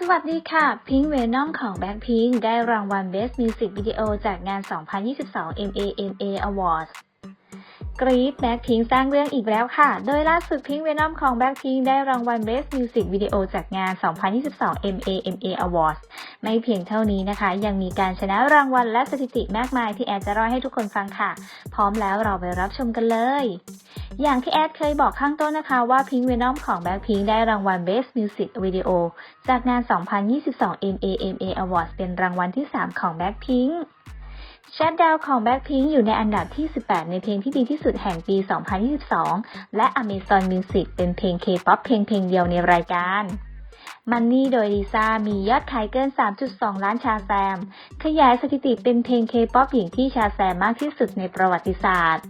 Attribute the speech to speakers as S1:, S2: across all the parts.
S1: สวัสดีค่ะ พิงเวนอมของแบงคพิงได้รางวัล Best Music Video จากงาน 2022 MAMA Awards กรีดแบ็คพิงสร้างเรื่องอีกแล้วค่ะ โดยล่าสุดพิงเวนอมของแบ็คพิงได้รางวัล Best Music Video จากงาน 2022 MAMA Awards ไม่เพียงเท่านี้นะคะ ยังมีการชนะรางวัลและสถิติมากมายที่แอดจะเล่าให้ทุกคนฟังค่ะ พร้อมแล้วเราไปรับชมกันเลย อย่างที่แอดเคยบอกข้างต้นนะคะว่า Pink Venom ของ Blackpink ได้รางวัล Best Music Video จากงาน 2022 MAMA Awards เป็นรางวัลที่ 3 ของ Blackpink ชัดดาวของ Blackpink อยู่ในอันดับที่ 18 ในเพลงที่ดีที่สุดแห่งปี 2022 และ Amazon Music เป็นเพลง K-POP เพลงเพลงเดียวในรายการ มันนี่โดยลิซ่ามียอดขายเกิน 3.2 ล้านชาแซม ขยายสถิติเป็นเพลง K-POP หญิงที่ชาแซมมากที่สุดในประวัติศาสตร์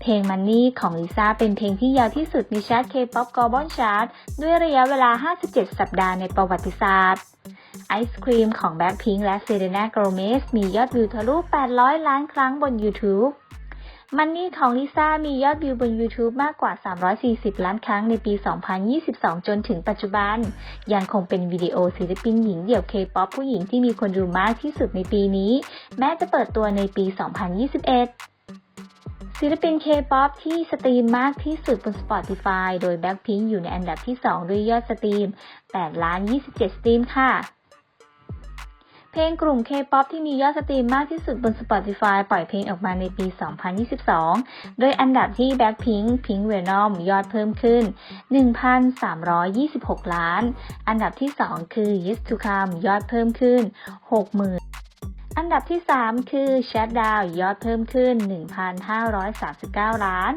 S1: เพลงมันนี่ของลิซ่าเป็นเพลงที่ยาวที่สุดในชาร์ต K-POP Global Chart ด้วยระยะเวลา 57 สัปดาห์ในประวัติศาสตร์ไอศครีมของ Blackpink และ Selena Gomez มียอดวิวทะลุ 800 ล้านครั้งบน YouTube มันนี่ของลิซ่ามียอดวิวบน YouTube มากกว่า 340 ล้านครั้งในปี 2022 จนถึงปัจจุบัน ยังคงเป็นวิดีโอศิลปินหญิงเดี่ยว K-POP ผู้หญิงที่มีคนดูมากที่สุดในปีนี้ แม้จะเปิดตัวในปี 2021ศิลปิน K-POP ที่สตรีมมากที่สุดบน Spotify โดย Blackpink อยู่ในอันดับที่ 2 ด้วยยอดสตรีม 8 ล้าน 27 สตรีมค่ะ เพลงกลุ่ม K-POP ที่มียอดสตรีมมากที่สุดบน Spotify ปล่อยเพลงออกมาในปี 2022 โดยอันดับที่ Blackpink Pink Venom ยอดเพิ่มขึ้น 1,326 ล้าน อันดับที่ 2 คือ Yes to Come ยอดเพิ่มขึ้น 60,000อันดับที่ 3 คือ Shutdown ยอดเพิ่มขึ้น 1,539 ล้าน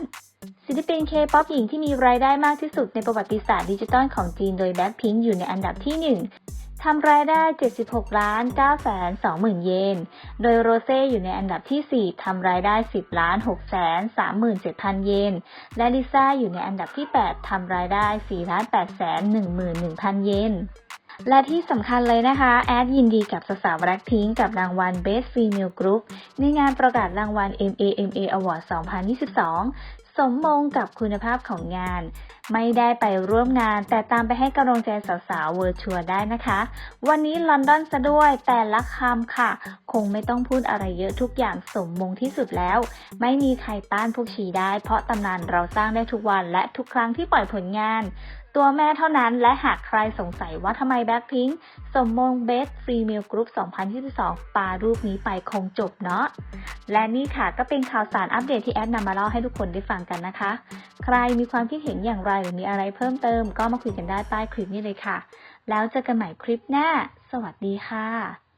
S1: ศิลปิน K-POP หญิงที่มีรายได้มากที่สุดในประวัติศาสตร์ดิจิตอลของจีนโดย Blackpink อยู่ในอันดับที่ 1 ทำรายได้ 76 ล้าน9แสน2หมื่นเยน โดยโรเซ่อยู่ในอันดับที่ 4 ทำรายได้ 10 ล้าน6แสน3หมื่น7พันเยน และลิซ่าอยู่ในอันดับที่ 8 ทำรายได้ 4 ล้าน8แสน1หมื่น1พันเยน และที่สำคัญเลยนะคะ แอดยินดีกับสาวๆแบล็คพิงกับรางวัล Best Female Group ในงานประกาศรางวัล MAMA Award 2022 สมมงกับคุณภาพของงาน ไม่ได้ไปร่วมงาน แต่ตามไปให้กำลังใจสาวๆเวอร์ชัวได้นะคะ วันนี้ลอนดอนซะด้วย แต่ละคำค่ะ คงไม่ต้องพูดอะไรเยอะทุกอย่างสมมงที่สุดแล้ว ไม่มีใครต้านพวกชีได้ เพราะตำนานเราสร้างได้ทุกวันและทุกครั้งที่ปล่อยผลงานตัวแม่เท่านั้นและหากใครสงสัยว่าทำไมแบ็คพิงสมมง Best Female Group 2022 ปารูปนี้ไปคงจบเนาะ และนี่ค่ะก็เป็นข่าวสารอัปเดตที่แอดนำมาเล่าให้ทุกคนได้ฟังกันนะคะ ใครมีความคิดเห็นอย่างไรหรือมีอะไรเพิ่มเติม ก็มาคุยกันได้ใต้คลิปนี้เลยค่ะ แล้วเจอกันใหม่คลิปหน้า สวัสดีค่ะ